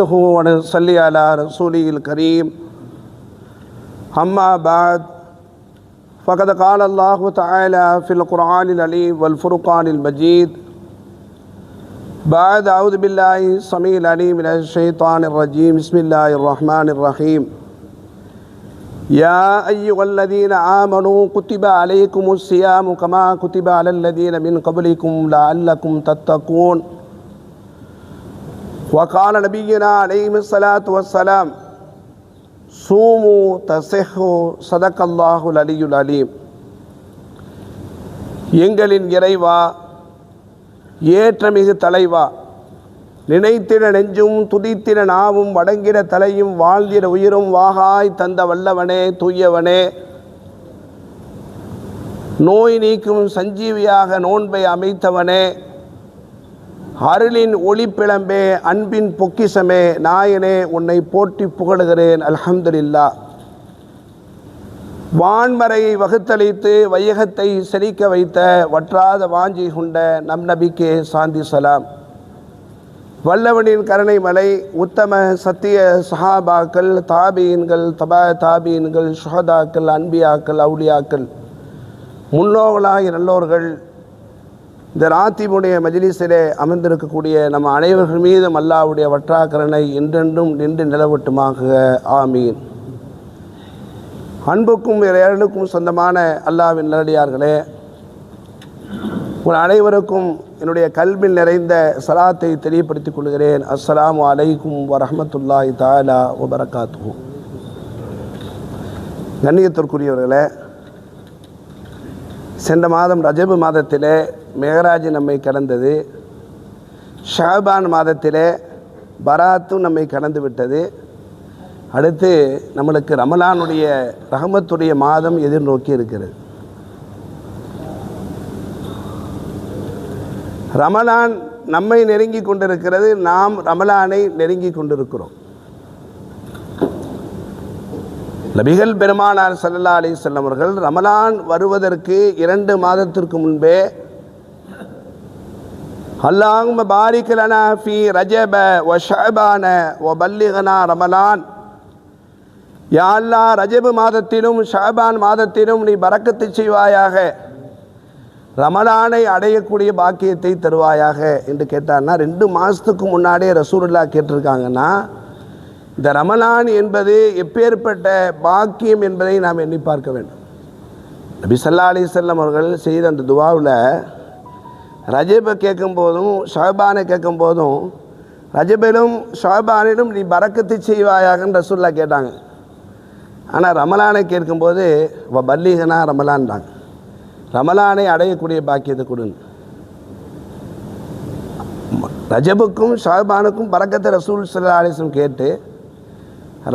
ونصلي على رسوله الكريم. أما بعد فقد قال الله تعالى في القرآن العليم والفرقان المجيد. بعد أعوذ بالله السميع العليم من الشيطان الرجيم. بسم الله الرحمن الرحيم. يا أيها الذين آمنوا كتب عليكم الصيام كما كتب على الذين من قبلكم لعلكم تتقون. وقال نبينا عليه الصلاة والسلام صوموا تصحوا صدق الله العلي العليم எங்களின் இறைவா ஏற்றமிகு தலைவா நினைத்திட நெஞ்சும் துதித்திட நாவும் வடங்கிட தலையும் வாழ்ந்திட உயிரும் வாகாய் தந்த வல்லவனே தூயவனே நோய் நீக்கும் சஞ்சீவியாக நோன்பை அமைத்தவனே அருளின் ஒளிப்பிளம்பே அன்பின் பொக்கிசமே நாயனே உன்னை போட்டி புகழுகிறேன். அல்ஹம்துலில்லா. வான்மறையை வகுத்தளித்து வையகத்தை செழிக்க வைத்த வற்றாத வாஞ்சி கொண்ட நம் நபிக்கே சாந்தி சலாம். வல்லவனின் கருணை மலை உத்தம சத்திய சஹாபாக்கள் தாபீன்கள் தபா தாபீன்கள் சுஹதாக்கள் அன்பியாக்கள் அவுளியாக்கள் முன்னோர்களாகிய நல்லோர்கள் இந்த ராத்திபுடைய மஜ்லிஸிலே அமர்ந்திருக்கக்கூடிய நம்ம அனைவர்கள் மீதும் அல்லாவுடைய வற்றாக்கரனை என்றென்றும் நின்று நிலவட்டுமாக. ஆமீன். அன்புக்கும் ஏழுக்கும் சொந்தமான அல்லாவின் நல்லடியார்களே உங்கள் அனைவருக்கும் என்னுடைய கல்வியில் நிறைந்த சலாத்தை தெரியப்படுத்திக் கொள்கிறேன். அஸ்லாம் அலைக்கும் வரமத்துல்லாய் தாலா வபரகாத்து கண்ணியத்திற்குரியவர்களே சென்ற மாதம் ரஜபு மாதத்திலே மேகராஜ் நம்மை கடந்தது. ஷாபான் மாதத்திலே பராத்தும் நம்மை கடந்து விட்டது. அடுத்து நம்மளுக்கு ரமலானுடைய ரஹமத்துடைய மாதம் எதிர்நோக்கி இருக்கிறது. ரமலான் நம்மை நெருங்கி கொண்டிருக்கிறது. நாம் ரமலானை நெருங்கி கொண்டிருக்கிறோம். நபிகள் பெருமானார் சல்லா அலி அவர்கள் ரமலான் வருவதற்கு இரண்டு மாதத்திற்கு முன்பே அல்லாஹும் பாரிக்கலனா ஃபி ரஜப ஒ ஷபான ஓ பல்லிகனா ரமலான். யா அல்லா ரஜபு மாதத்திலும் ஷபான் மாதத்திலும் நீ பரக்கத்து செய்வாயாக ரமலானை அடையக்கூடிய பாக்கியத்தை தருவாயாக என்று கேட்டார்னா ரெண்டு மாதத்துக்கு முன்னாடியே ரசூலுல்லா கேட்டிருக்காங்கன்னா இந்த ரமலான் என்பது எப்பேற்பட்ட பாக்கியம் என்பதை நாம் எண்ணி பார்க்க வேண்டும். நபி சல்லா அலி செல்லம் அவர்கள் செய்த அந்த துவாவில் ரஜபை கேட்கும் போதும் ஷாபானை கேட்கும் போதும் ரஜபிலும் ஷாபானிலும் நீ பறக்கத்து செய்வாயாகன்னு ரசூல்லா கேட்டாங்க. ஆனால் ரமலானை கேட்கும்போது வ பல்லிகனா ரமலான்டாங்க ரமலானை அடையக்கூடிய பாக்கியத்தை கொடுங்க. ரஜபுக்கும் ஷாபானுக்கும் பறக்கத்தை ரசூல் சல்லா அலிஸ்லம் கேட்டு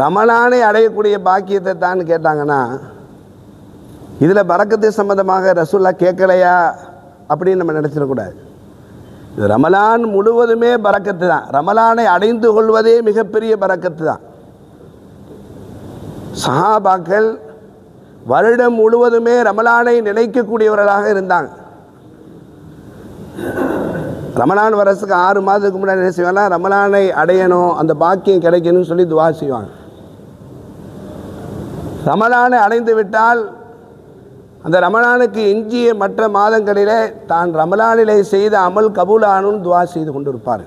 ரமலானை அடையக்கூடிய பாக்கியத்தை தான் கேட்டாங்கன்னா இதில் பறக்கத்து சம்மந்தமாக ரசூல்லா கேட்கலையா அப்படின்னு நம்ம நினச்சிடக்கூடாது. இது ரமலான் முழுவதுமே பறக்கத்து தான். ரமலானை அடைந்து கொள்வதே மிகப்பெரிய பறக்கத்து தான். சஹாபாக்கள் வருடம் முழுவதுமே ரமலானை நினைக்கக்கூடியவர்களாக இருந்தாங்க. ரமலான் வரசுக்கு ஆறு மாதத்துக்கு முன்னாடி என்ன செய்வாங்க ரமலானை அடையணும் அந்த பாக்கியம் கிடைக்கணும்னு சொல்லி துவா செய்வாங்க. ரமலானை அடைந்து விட்டால் அந்த ரமலானுக்கு எஞ்சிய மற்ற மாதங்களிலே தான் ரமலானிலே செய்த அமல் கபூலானும் துவா செய்து கொண்டிருப்பார்.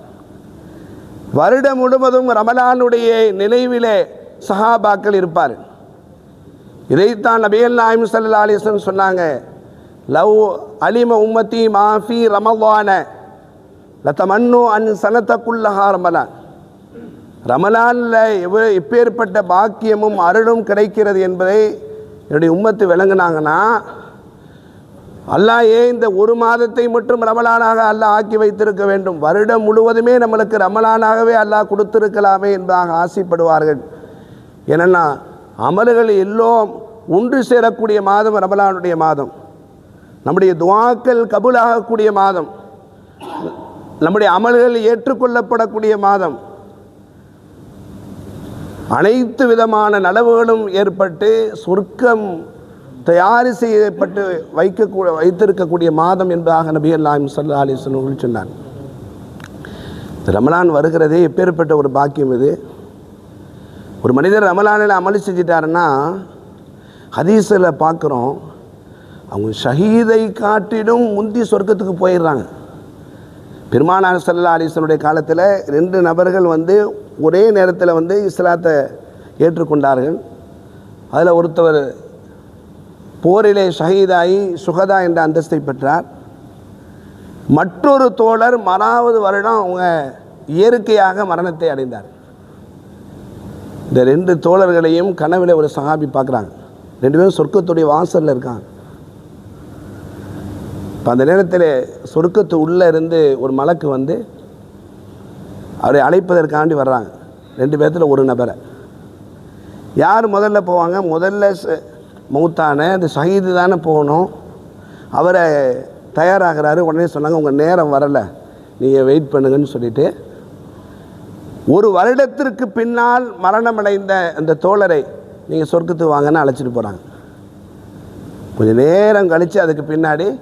வருடம் முழுவதும் ரமலானுடைய நினைவிலே சஹாபாக்கள் இருப்பார். இதைத்தான் நபியல் நாயம் சல்லா அலிஸ்லம் சொன்னாங்க லவ் அலிம உம்மத்தி மாஃபி ரமவான லத்தமன்னு அன் சனத்தக்குள்ளஹா ரமலான். ரமலானில் எவ்வளோ எப்பேற்பட்ட பாக்கியமும் அருளும் கிடைக்கிறது என்பதை என்னுடைய உம்மத்து விளங்குனாங்கன்னா அல்லாஹ் ஏன் இந்த ஒரு மாதத்தை மட்டும் ரமலானாக அல்லாஹ் ஆக்கி வைத்திருக்க வேண்டும்? வருடம் முழுவதுமே நம்மளுக்கு ரமலானாகவே அல்லாஹ் கொடுத்திருக்கலாமே என்பதாக ஆசைப்படுவார்கள். என்னென்னா அமல்கள் எல்லோரும் ஒன்று சேரக்கூடிய மாதம் ரமலானுடைய மாதம். நம்முடைய துவாக்கள் கபூலாகக்கூடிய மாதம். நம்முடைய அமல்கள் ஏற்றுக்கொள்ளப்படக்கூடிய மாதம். அனைத்து விதமான நலவுகளும் ஏற்பட்டு சொர்க்கம் தயார் செய்யப்பட்டு வைக்கக்கூட வைத்திருக்கக்கூடிய மாதம் என்பதாக நபி அல்லாஹிம் சல்லா அலிஸ்வர்கள் சொன்னார் ரமலான் வருகிறதே எப்பேற்பட்ட ஒரு பாக்கியம் இது? ஒரு மனிதர் ரமலானில் அமல் செஞ்சிட்டாருன்னா ஹதீஸில் பார்க்குறோம் அவங்க ஷஹீதை காட்டிலும் முந்தி சொர்க்கத்துக்கு போயிடுறாங்க. பெருமானார் சல்லா அலிஸ்வனுடைய காலத்தில் ரெண்டு நபர்கள் வந்து ஒரே நேரத்தில் வந்து இஸ்லாத்தை ஏற்றுக்கொண்டார்கள். அதில் ஒருத்தவர் போரிலே ஷஹீதாயி சுகதா என்ற அந்தஸ்தை பெற்றார். மற்றொரு தோழர் மறாவது வருடம் அவங்க இயற்கையாக மரணத்தை அடைந்தார். இந்த ரெண்டு தோழர்களையும் கனவில் ஒரு சகாபி பார்க்குறாங்க ரெண்டு பேரும் சொர்க்கத்துடைய வாசலில் இருக்காங்க. இப்போ அந்த நேரத்தில் சொர்க்கத்து உள்ளே இருந்து ஒரு மலக்கு வந்து அவரை அழைப்பதற்காண்டி வர்றாங்க. ரெண்டு பேர்த்தில் ஒரு நபரை. யார் முதல்ல போவாங்க? முதல்ல ச- மௌத்தான அந்த ஷஹீது தானே போகணும். அவரை தயாராகிறாரு. உடனே சொன்னாங்க உங்கள் நேரம் வரலை. நீங்கள் வெயிட் பண்ணுங்கன்னு சொல்லிட்டு ஒரு வருடத்திற்கு பின்னால் மரணமடைந்த அந்த தோழரை நீங்கள் சொர்க்கத்துக்கு வாங்கன்னு அழைச்சிட்டு போகிறாங்க கொஞ்சம் நேரம் கழித்து அதுக்கு பின்னாடி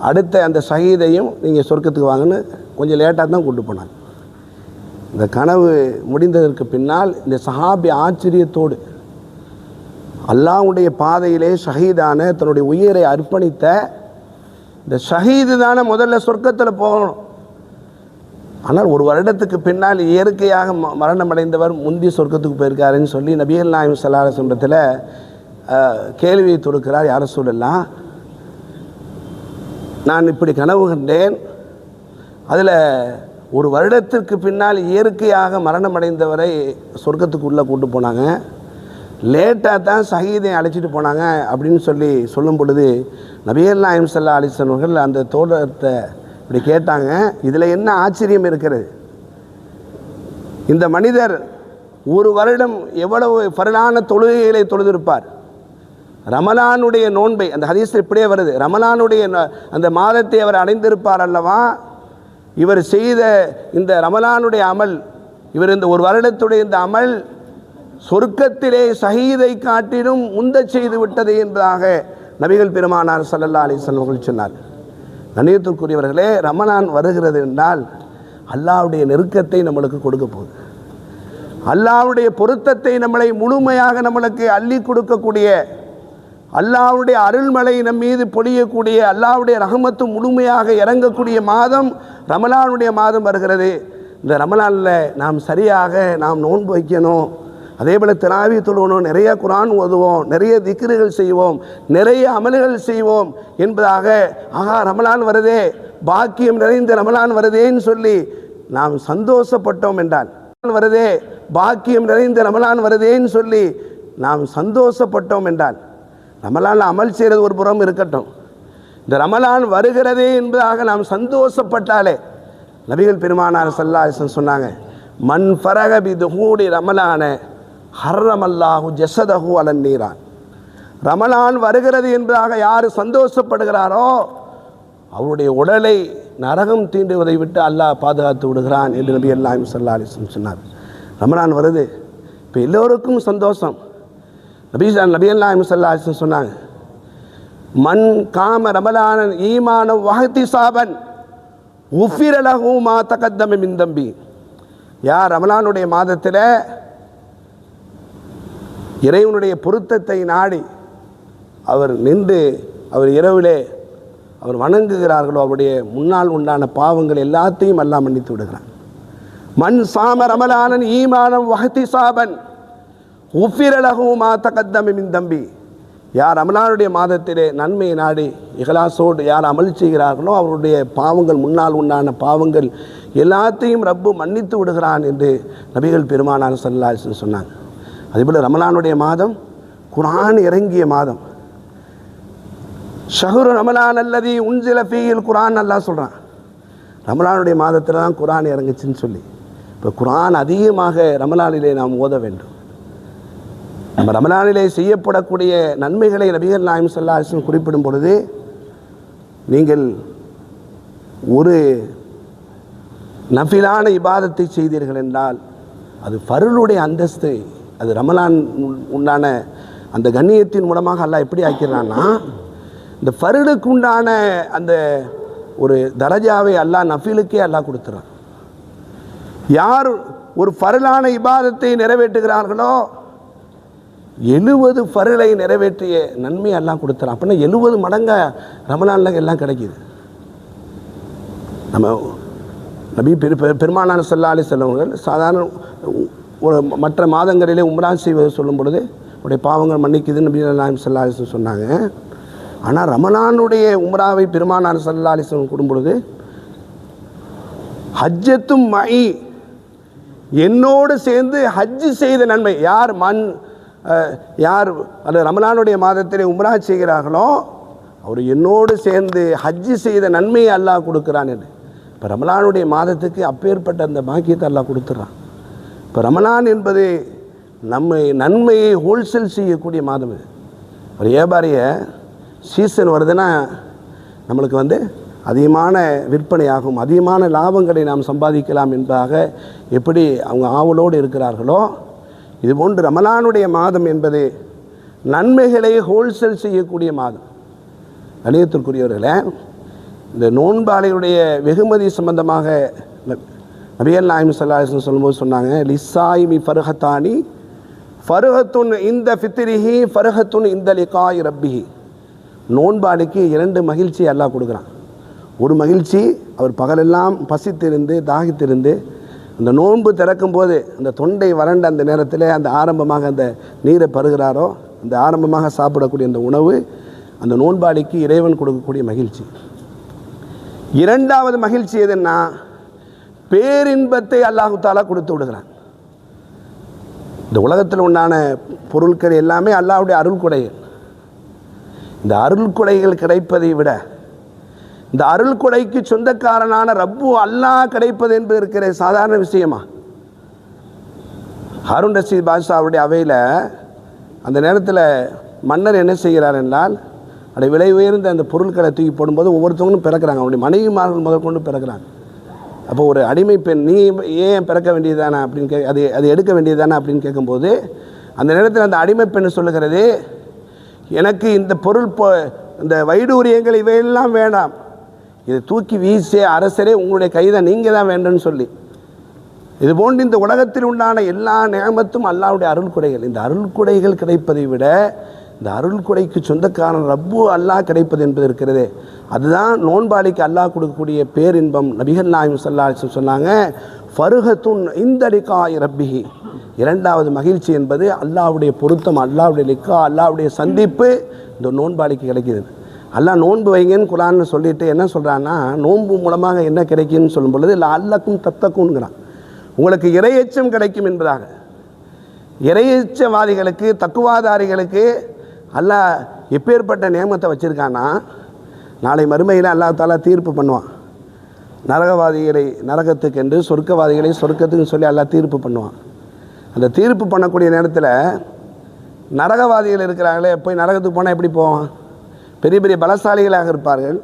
அடுத்த அந்த சகிதையும் நீங்கள் சொர்க்கத்துக்கு வாங்கன்னு கொஞ்சம் லேட்டாக தான் கொண்டு போனாங்க. இந்த கனவு முடிந்ததற்கு பின்னால் இந்த சஹாபி ஆச்சரியத்தோடு அல்லாஹ்வுடைய பாதையிலே ஷஹீதான தன்னுடைய உயிரை அர்ப்பணித்த இந்த ஷஹீது தானே முதல்ல சொர்க்கத்தில் போகணும். ஆனால் ஒரு வருடத்துக்கு பின்னால் இயற்கையாக ம- மரணமடைந்தவர் முந்தி சொர்க்கத்துக்கு போயிருக்காருன்னு சொல்லி நபிகள் நாயம் சல்லாஹ் சொல்றத்தில் கேள்வியை தொடுக்கிறார் யார சொல்லலாம் நான் இப்படி கனவு கண்டேன். அதில் ஒரு வருடத்திற்கு பின்னால் இயற்கையாக மரணமடைந்தவரை சொர்க்கத்துக்கு உள்ளே கூட்டு போனாங்க. லேட்டாக தான் சகிதை அழைச்சிட்டு போனாங்க அப்படின்னு சொல்லி சொல்லும் பொழுது நபியல் நாயம் சல்லா அலிசன் அவர்கள் அந்த தோட்டத்தை இப்படி கேட்டாங்க. இதில் என்ன ஆச்சரியம் இருக்கிறது? இந்த மனிதர் ஒரு வருடம் எவ்வளவு பரலான தொழுகைகளை தொழுதிருப்பார்? ரமலானுடைய நோன்பை அந்த ஹதீஸ் இப்படியே வருது ரமலானுடைய அந்த மாதத்தை அவர் அடைந்திருப்பார் அல்லவா? இவர் செய்த இந்த ரமலானுடைய அமல் இவர் இந்த ஒரு வருடத்துடைய இந்த அமல் சொர்க்கத்திலே சஹீதை காட்டிலும் உந்த செய்து விட்டது என்பதாக நபிகள் பெருமானார் சல்லல்லா அலைஹி அவர்கள் சொன்னார். கணியத்திற்குரியவர்களே ரமலான் வருகிறது என்றால் அல்லாவுடைய நெருக்கத்தை நம்மளுக்கு கொடுக்க போகுது. அல்லாஹ்வுடைய பொருத்தத்தை நம்மளை முழுமையாக நம்மளுக்கு அள்ளி கொடுக்கக்கூடிய அல்லாவுடைய அருள்மலை நம் மீது பொழியக்கூடிய அல்லாவுடைய ரகமத்து முழுமையாக இறங்கக்கூடிய மாதம் ரமலானுடைய மாதம் வருகிறது. இந்த ரமலானில் நாம் சரியாக நாம் நோன்பு வைக்கணும். அதே போல் திராவி தொழுவணும் நிறைய குரான் ஓதுவோம் நிறைய திக்ருகள் செய்வோம் நிறைய அமல்கள் செய்வோம் என்பதாக ஆஹா ரமலான் வருதே பாக்கியம் நிறைந்த ரமலான் வருதேன்னு சொல்லி நாம் சந்தோஷப்பட்டோம் என்றால் வருதே பாக்கியம் நிறைந்த ரமலான் வருதேன்னு சொல்லி நாம் சந்தோஷப்பட்டோம் என்றால் ரமலான் அமல் செய்கிறது ஒரு புறம் இருக்கட்டும். இந்த ரமலான் வருகிறதே என்பதாக நாம் சந்தோஷப்பட்டாலே நபிகள் பெருமானார் சல்லாஹன் சொன்னாங்க மண் பரகபி துஹூடி ரமலான ஹர்ரமல்லாஹு ஜெசதஹு அலன் நீரான். ரமலான் வருகிறது என்பதாக யார் சந்தோஷப்படுகிறாரோ அவருடைய உடலை நரகம் தீண்டுவதை விட்டு அல்லாஹ் பாதுகாத்து விடுகிறான் என்று நபி எல்லாம் சல்லா அலிஸ்லம் சொன்னார் ரமலான் வருது இப்போ எல்லோருக்கும் சந்தோஷம். நபி நபியல்லா அல்லாஹிம் சொன்னாங்க மண் காம ரமலானன் ஈமானம் வகத்தி சாபன் உஃபிரலகு மா தகத்தமி மின் தம்பி. யார் ரமலானுடைய மாதத்தில் இறைவனுடைய பொருத்தத்தை நாடி அவர் நின்று அவர் இரவிலே அவர் வணங்குகிறார்களோ அவருடைய முன்னால் உண்டான பாவங்கள் எல்லாத்தையும் எல்லாம் மன்னித்து விடுகிறான். மண் சாம ரமலானன் ஈமானம் வகத்தி சாபன் உஃபிரலகுமா மா தம்பி. யார் அமலானுடைய மாதத்திலே நன்மையை நாடி இகலாசோடு யார் அமல் செய்கிறார்களோ அவருடைய பாவங்கள் முன்னால் உண்டான பாவங்கள் எல்லாத்தையும் ரப்பு மன்னித்து விடுகிறான் என்று நபிகள் பெருமானார் சல்லாஹ் சொன்னாங்க. அதேபோல் ரமலானுடைய மாதம் குரான் இறங்கிய மாதம். ஷஹுரு ரமலான் அல்லதி உஞ்சில ஃபீல் குரான் நல்லா சொல்கிறான் ரமலானுடைய மாதத்தில் தான் குரான் இறங்குச்சின்னு சொல்லி. இப்போ குரான் அதிகமாக ரமலானிலே நாம் ஓத வேண்டும். நம்ம ரமலானிலே செய்யப்படக்கூடிய நன்மைகளை நபிகள் நாயம் அரசு குறிப்பிடும் பொழுது நீங்கள் ஒரு நஃபிலான இபாதத்தை செய்தீர்கள் என்றால் அது ஃபருளுடைய அந்தஸ்து அது ரமலான் உண்டான அந்த கண்ணியத்தின் மூலமாக அல்லாஹ் எப்படி ஆக்கிறான்னா இந்த ஃபருளுக்கு உண்டான அந்த ஒரு தரஜாவை அல்லாஹ் நஃபிலுக்கே அல்லாஹ் கொடுத்துறான். யார் ஒரு ஃபருளான இபாதத்தை நிறைவேற்றுகிறார்களோ எழுபது ஃபரலை நிறைவேற்றிய நன்மையெல்லாம் கொடுத்துறான் அப்படின்னா எழுபது மடங்காக ரமலானில் எல்லாம் கிடைக்கிது. நம்ம நபி பெரு பெருமானான பெருமானார் சல்லா செல்லவர்கள் சாதாரண ஒரு மற்ற மாதங்களிலே உம்ரா செய்வது சொல்லும் பொழுது உடைய பாவங்கள் மன்னிக்குதுன்னு நபி அல்லாம் சல்லா சொன்னாங்க. ஆனால் ரமலானுடைய உம்ராவை பெருமானார் சல்லா அலிஸ்லம் கூடும் பொழுது ஹஜ்ஜத்தும் மை என்னோடு சேர்ந்து ஹஜ்ஜு செய்த நன்மை. யார் மண் யார் அந்த ரமலானுடைய மாதத்திலே உம்ரா செய்கிறார்களோ அவர் என்னோடு சேர்ந்து ஹஜ்ஜு செய்த நன்மையை அல்லாஹ் கொடுக்குறான் என்று. இப்போ ரமலானுடைய மாதத்துக்கு அப்பேற்பட்ட அந்த பாக்கியத்தை அல்லாஹ் கொடுத்துட்றான் இப்போ ரமலான் என்பது நம்மை நன்மையை ஹோல்சேல் செய்யக்கூடிய மாதம் இது. ஒரு வியாபாரிய சீசன் வருதுன்னா நம்மளுக்கு வந்து அதிகமான விற்பனையாகும் அதிகமான லாபங்களை நாம் சம்பாதிக்கலாம் என்பதாக எப்படி அவங்க ஆவலோடு இருக்கிறார்களோ இதுபோன்று ரமலானுடைய மாதம் என்பது நன்மைகளை ஹோல்சேல் செய்யக்கூடிய மாதம். கணியத்திற்குரியவர்களே இந்த நோன்பாளையுடைய வெகுமதி சம்பந்தமாக நபியல் நாயம் சல்லாஹன் சொல்லும்போது சொன்னாங்க லிசாயிமி ஃபருஹத்தானி ஃபருஹத்துன் இந்த ஃபித்திரிஹி ஃபருஹத்துன் இந்த லிகாய் ரப்பிஹி. நோன்பாளிக்கு இரண்டு மகிழ்ச்சி அல்லாஹ் கொடுக்குறான். ஒரு மகிழ்ச்சி அவர் பகலெல்லாம் பசித்திருந்து தாகித்திருந்து அந்த நோன்பு திறக்கும் போது அந்த தொண்டை வறண்ட அந்த நேரத்தில் அந்த ஆரம்பமாக அந்த நீரை பருகிறாரோ அந்த ஆரம்பமாக சாப்பிடக்கூடிய அந்த உணவு அந்த நோன்பாளிக்கு இறைவன் கொடுக்கக்கூடிய மகிழ்ச்சி. இரண்டாவது மகிழ்ச்சி எதுன்னா பேரின்பத்தை அல்லாஹு தாலா கொடுத்து விடுகிறான். இந்த உலகத்தில் உண்டான பொருட்கள் எல்லாமே அல்லாவுடைய அருள் கொடைகள். இந்த அருள் கொடைகள் கிடைப்பதை விட இந்த அருள் கொடைக்கு சொந்தக்காரனான ரப்பு அல்லாஹ் கிடைப்பது என்பது இருக்கிற சாதாரண விஷயமா? ஹாரூன் ரஷீத் பாதுஷாவுடைய அவையில் அந்த நேரத்தில் மன்னர் என்ன செய்கிறார் என்றால் அப்படி விலை உயர்ந்த அந்த பொருட்களை தூக்கி போடும்போது ஒவ்வொருத்தவங்களும் பிறக்கிறாங்க. அவருடைய மனைவிமார்கள் முதல் கொண்டு பிறக்கிறாங்க. அப்போ ஒரு அடிமை பெண் நீ ஏன் பிறக்க வேண்டியதுதானே? அப்படின்னு கே அது அது எடுக்க வேண்டியதுதானே அப்படின்னு கேட்கும்போது அந்த நேரத்தில் அந்த அடிமை பெண் சொல்லுகிறது எனக்கு இந்த பொருள் பொ இந்த வைடூரியங்கள் இவையெல்லாம் வேண்டாம். இதை தூக்கி வீசிய அரசரே உங்களுடைய கைதை நீங்கள் தான் வேண்டும்னு சொல்லி. இது போன்று இந்த உலகத்தில் உண்டான எல்லா நேமத்தும் அல்லாவுடைய அருள்குடைகள் இந்த அருள்குடைகள் கிடைப்பதை விட இந்த அருள் சொந்தக்காரன் ரப்பு அல்லாஹ் கிடைப்பது என்பது இருக்கிறது. அதுதான் நோன்பாளிக்கு அல்லாஹ் கொடுக்கக்கூடிய பேரின்பம். நபிகள் நாயம் சல்லா சொன்னாங்க ஃபருகத்துன் இந்த லிகாய் ரப்பிகி இரண்டாவது மகிழ்ச்சி என்பது அல்லாவுடைய பொருத்தம் அல்லாவுடைய லிக்கா அல்லாவுடைய சந்திப்பு இந்த நோன்பாளிக்கு கிடைக்கிறது. அல்லாஹ் நோன்பு வைங்கன்னு குரான்னு சொல்லிட்டு என்ன சொல்கிறான்னா நோன்பு மூலமாக என்ன கிடைக்கும்னு சொல்லும் பொழுது இல்லை அல்லக்கும் தத்தக்குங்கிறான் உங்களுக்கு இறையச்சம் கிடைக்கும் என்பதாக. இறையச்சவாதிகளுக்கு தக்குவாதாரிகளுக்கு அல்லாஹ் எப்பேற்பட்ட நியமத்தை வச்சுருக்கான்னா நாளை மறுமையில் அல்லா தாலா தீர்ப்பு பண்ணுவான். நரகவாதிகளை நரகத்துக்கென்று சொர்க்கவாதிகளை சொர்க்கத்துக்கு சொல்லி அல்லா தீர்ப்பு பண்ணுவான். அந்த தீர்ப்பு பண்ணக்கூடிய நேரத்தில் நரகவாதிகள் இருக்கிறாங்களே போய் நரகத்துக்கு போனால் எப்படி போவான்? பெரிய பெரிய பலசாலிகளாக இருப்பார்கள்.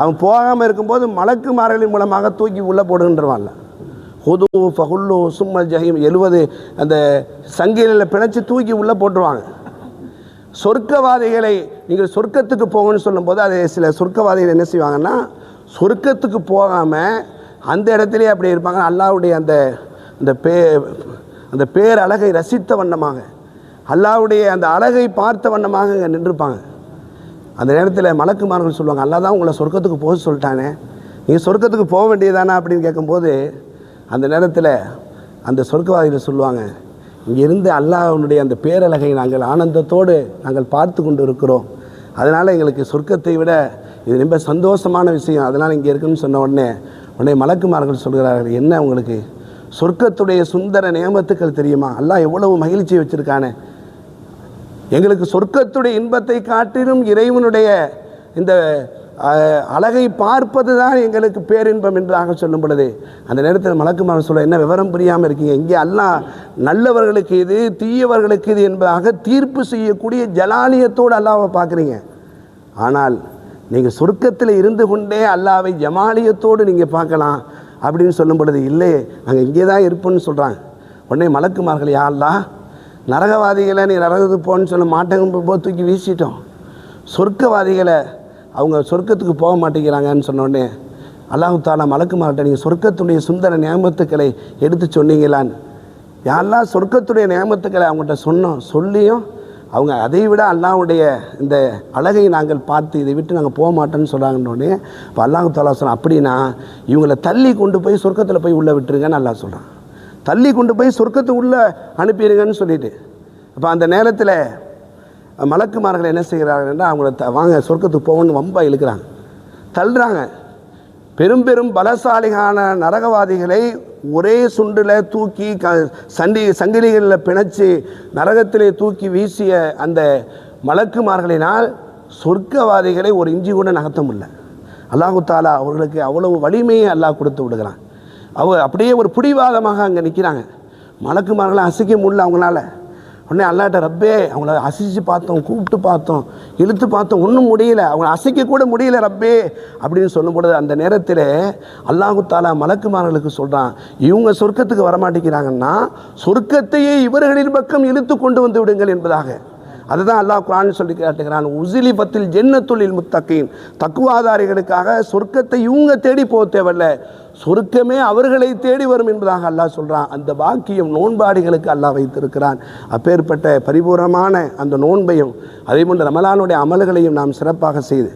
அவன் போகாமல் இருக்கும்போது மலக்கு மாறலின் மூலமாக தூக்கி உள்ளே போடுகின்றவான்ல ஹுது ஃபஹுல்லு சும்மல் ஜஹீம் எழுவது அந்த சங்கிலில் பிணைச்சி தூக்கி உள்ளே போட்டுருவாங்க. சொர்க்கவாதிகளை நீங்கள் சொர்க்கத்துக்கு போகணும்னு சொல்லும்போது அதை சில சொர்க்கவாதிகள் என்ன செய்வாங்கன்னா சொர்க்கத்துக்கு போகாமல் அந்த இடத்துலேயே அப்படி இருப்பாங்க. அல்லாவுடைய அந்த அந்த பே அந்த பேரழகை ரசித்த வண்ணமாக அல்லாவுடைய அந்த அழகை பார்த்த வண்ணமாக இங்கே நின்றுப்பாங்க அந்த நேரத்தில் மலக்குமார்கள் சொல்லுவாங்க அல்லா தான் உங்களை சொர்க்கத்துக்கு போக சொல்லிட்டானே. நீங்கள் சொர்க்கத்துக்கு போக வேண்டியதானா அப்படின்னு கேட்கும்போது அந்த நேரத்தில் அந்த சொர்க்கவாதிகள் சொல்லுவாங்க இங்கிருந்து அல்லாஹ்வுடைய அந்த பேரழகை நாங்கள் ஆனந்தத்தோடு நாங்கள் பார்த்து கொண்டு இருக்கிறோம் அதனால் எங்களுக்கு சொர்க்கத்தை விட இது ரொம்ப சந்தோஷமான விஷயம். அதனால் இங்கே இருக்குன்னு சொன்ன உடனே உடனே மலக்குமார்கள் சொல்கிறார்கள் என்ன உங்களுக்கு? சொர்க்கத்துடைய சுந்தர நியமத்துக்கள் தெரியுமா? அல்லாஹ் எவ்வளவு மகிழ்ச்சி வச்சுருக்கானே. எங்களுக்கு சொர்க்கத்துடைய இன்பத்தை காட்டிலும் இறைவனுடைய இந்த அழகை பார்ப்பது தான் எங்களுக்கு பேரின்பம் என்றாக சொல்லும் பொழுது அந்த நேரத்தில் மலக்குமார் சொல்ல என்ன விவரம் புரியாமல் இருக்கீங்க? இங்கே அல்லாஹ் நல்லவர்களுக்கு இது தீயவர்களுக்கு இது என்பதாக தீர்ப்பு செய்யக்கூடிய ஜலாலியத்தோடு அல்லாவை பார்க்குறீங்க. ஆனால் நீங்கள் சொர்க்கத்தில் இருந்து கொண்டே அல்லாவை ஜமாலியத்தோடு நீங்கள் பார்க்கலாம் அப்படின்னு சொல்லும் பொழுது இல்லை நாங்கள் இங்கே தான் இருப்போம்னு சொல்கிறாங்க உடனே மலக்குமார்கள் யா அல்லாஹ் நரகவாதிகளை நீ நரகத்துக்கு போன்னு சொல்ல மாட்டேங்கும் போது தூக்கி வீசிட்டோம். சொர்க்கவாதிகளை அவங்க சொர்க்கத்துக்கு போக மாட்டேங்கிறாங்கன்னு சொன்னோடனே அல்லாஹு தாலா மலக்குமார்கிட்ட நீங்கள் சொர்க்கத்துடைய சுந்தர நியமத்துக்களை எடுத்து சொன்னீங்களான்னு. யாரெல்லாம் சொர்க்கத்துடைய நியமத்துக்களை அவங்கள்ட்ட சொன்னோம் சொல்லியும் அவங்க அதை விட அல்லாஹ்வுடைய இந்த அழகை நாங்கள் பார்த்து இதை விட்டு நாங்கள் போக மாட்டோம்னு சொல்கிறாங்கன்னொடனே இப்போ அல்லாஹு தாலா சொன்னான் அப்படின்னா இவங்களை தள்ளி கொண்டு போய் சொர்க்கத்தில் போய் உள்ளே விட்டுருங்கன்னு நல்லா சொல்கிறான் தள்ளி கொண்டு போய் சொர்க்கத்து உள்ளே அனுப்பிடுங்கன்னு சொல்லிட்டு. அப்போ அந்த நேரத்தில் மலக்குமார்கள் என்ன செய்கிறார்கள் என்றால் அவங்கள த- வாங்க சொர்க்கத்துக்கு போகணும்னு வம்பா இழுக்கிறாங்க. தள்ளுறாங்க. பெரும் பெரும் பலசாலிகான நரகவாதிகளை ஒரே சுண்டில் தூக்கி க சண்டி சங்கிலிகளில் பிணைச்சி நரகத்திலே தூக்கி வீசிய அந்த மலக்குமார்களினால் சொர்க்கவாதிகளை ஒரு இஞ்சி கூட நகர்த்த முடியல. அல்லாஹு தாலா அவர்களுக்கு அவ்வளவு வலிமையை அல்லாஹ் கொடுத்து விடுகிறான். அவ அப்படியே ஒரு பிடிவாதமாக அங்கே நிற்கிறாங்க மலக்குமார்களை அசைக்க முடியல அவங்களால. உடனே அல்லாட்ட ரப்பே அவங்கள அசிச்சு பார்த்தோம் கூப்பிட்டு பார்த்தோம் இழுத்து பார்த்தோம் ஒன்றும் முடியல. அவங்கள அசைக்க கூட முடியல ரப்பே அப்படின்னு சொல்லும் பொழுது அந்த நேரத்தில் அல்லாஹு தாலா மலக்குமார்களுக்கு சொல்கிறான் இவங்க சொர்க்கத்துக்கு வரமாட்டேங்கிறாங்கன்னா சொர்க்கத்தையே இவர்களின் பக்கம் இழுத்து கொண்டு வந்து விடுங்கள் என்பதாக. அதுதான் அல்லாஹ் குரான் சொல்லி காட்டுகிறான் உசிலி பத்தில் ஜென்னத்துள்ளில் முத்தக்கீன் தக்குவாதாரிகளுக்காக சொர்க்கத்தை இவங்க தேடி போக தேவையில்ல. சொர்க்கமே அவர்களை தேடி வரும் என்பதாக அல்லாஹ் சொல்கிறான் அந்த வாக்கியம் நோன்பாடிகளுக்கு அல்லாஹ் வைத்திருக்கிறான். அப்பேற்பட்ட பரிபூர்ணமான அந்த நோன்பையும் அதே போன்று ரமலானுடைய அமல்களையும் நாம் சிறப்பாக செய்து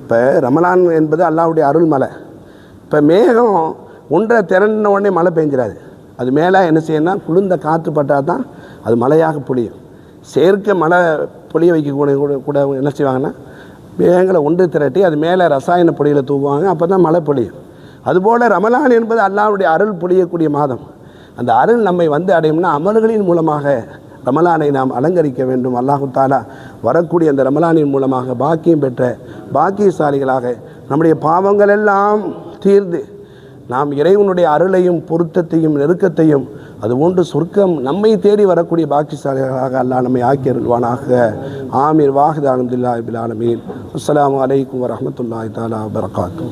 இப்போ ரமலான் என்பது அல்லாஹ்வுடைய அருள்மலை. இப்போ மேகம் ஒன்றை திரண்டின உடனே மழை பெஞ்சிடாது அது மேலே என்ன செய்யணும்னா குளிர்ந்த காற்று பட்டால் தான் அது மழையாக பொழியும் செயற்கை மழை பொழிய வைக்கக்கூடிய கூட கூட என்ன செய்வாங்கன்னா மேகங்களை ஒன்று திரட்டி அது மேலே ரசாயன பொடியில் தூவுவாங்க அப்போ தான் மழை பொழியும். அதுபோல் ரமலான் என்பது அல்லாவுடைய அருள் பொழியக்கூடிய மாதம். அந்த அருள் நம்மை வந்து அடையும்னா அமல்களின் மூலமாக ரமலானை நாம் அலங்கரிக்க வேண்டும். அல்லாஹு தாலா வரக்கூடிய அந்த ரமலானின் மூலமாக பாக்கியம் பெற்ற பாக்கியசாலிகளாக நம்முடைய பாவங்கள் எல்லாம் தீர்ந்து நாம் இறைவனுடைய அருளையும் பொருத்தத்தையும் நெருக்கத்தையும் அதுபோன்று சொர்க்கம் நம்மை தேடி வரக்கூடிய பாக்கியசாலிகளாக அல்லாஹ் நம்மை ஆக்கி அருள்வானாக. ஆமீர் வாஹித் அலமதுல்லா இபில் ஆலமீன். அஸ்ஸலாமு அலைக்கும் வரஹ்மத்துல்லாஹி தாலா வரகாத்து